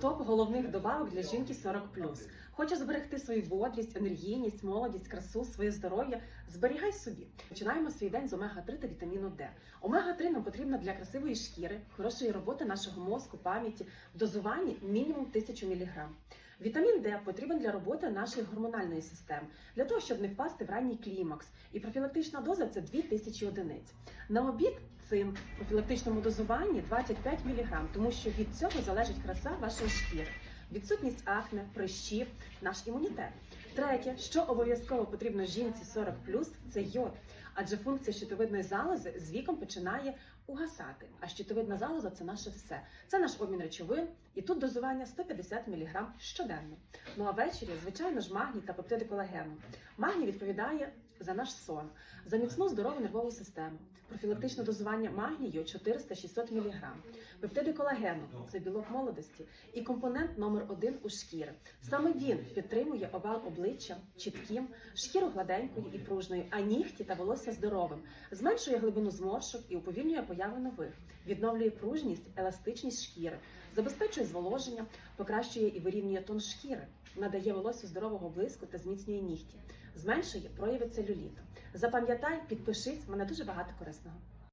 Топ головних добавок для жінки 40 Хочеш зберегти свою бодрість, енергійність, молодість, красу, своє здоров'я. Зберігай собі. Починаємо свій день з омега 3 та вітаміну Д. Омега 3 нам потрібна для красивої шкіри, хорошої роботи нашого мозку, пам'яті, в дозуванні мінімум 1000 мг. Вітамін Д потрібен для роботи нашої гормональної системи, для того, щоб не впасти в ранній клімакс. І профілактична доза це 2000 одиниць. На обід цинк в профілактичному дозуванні 25 мг, тому що від цього залежить краса вашої шкіри, відсутність акне, прищів, наш імунітет. Третє, що обов'язково потрібно жінці 40 це йод, адже функція щитовидної залози з віком починає угасати. А щитовидна залоза це наше все. Це наш обмін речовин, і тут дозування 150 мг щоденно. Ну а ввечері, звичайно ж, магній та пептиди колагену. Магній відповідає за наш сон, за міцну здорову нервову систему. Профілактичне дозування магнію 400-600 мг. Пептиди колагену це білок молодості і компонент номер один у шкіри. Саме він підтримує овал обличчя чітким, шкіру гладенькою і пружною, а нігті та волосся здоровим, зменшує глибину зморшок і уповільнює появи нових, відновлює пружність, еластичність шкіри, забезпечує зволоження, покращує і вирівнює тон шкіри, надає волосю здорового блиску та зміцнює нігті, зменшує прояви целюліту. Запам'ятай, підпишись, в мене дуже багато корисного.